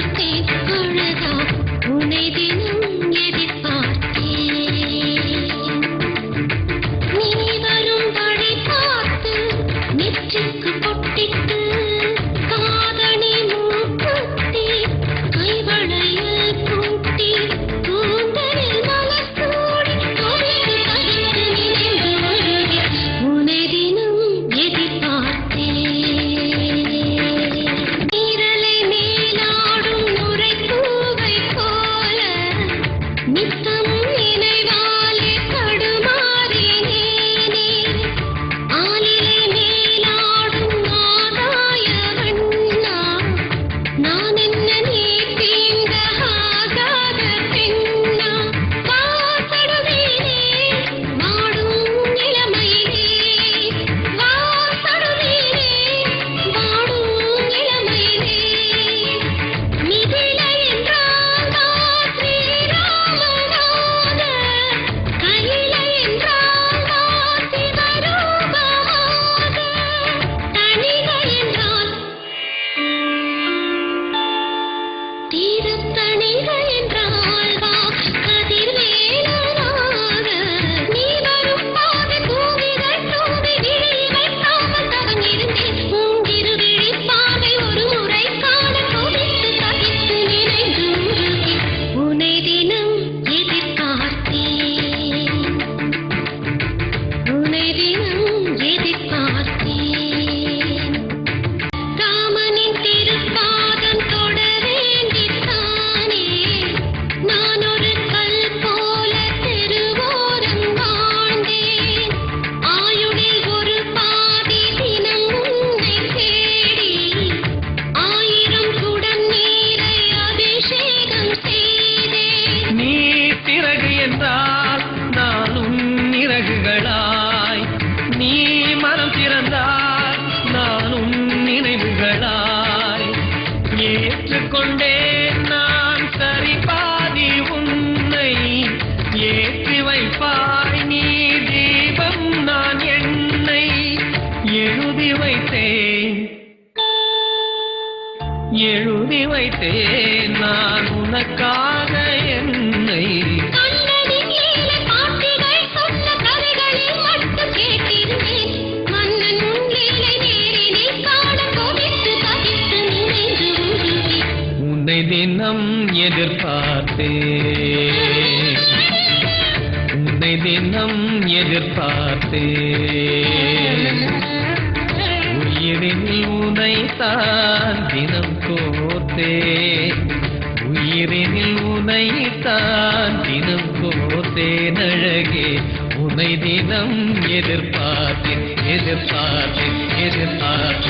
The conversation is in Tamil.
mistake. Mr. நினைவுகளாய். நீ மனம் திறந்தாய் நானும் நினைவுகளாய். ஏற்றுக்கொண்டே நான் சரி பாதி உன்னை. ஏற்றி வைப்பாய் நீ தீபம் நான் என்னை எழுதி வைத்தேன். எழுதி வைத்தேன் நான் உனக்காக. தினம் எதிர்பார்த்தே. உன்னை தினம் எதிர்பார்த்தே. உயிரினில் உனைத்தான் தினம் கோர்த்தே. உயிரினில் உனைத்தான் தினம் கோர்த்தேன் அழகே உனை தினம் எதிர்பார்த்தேன் எதிர்பார்த்தேன் எதிர்பார்த்தேன்.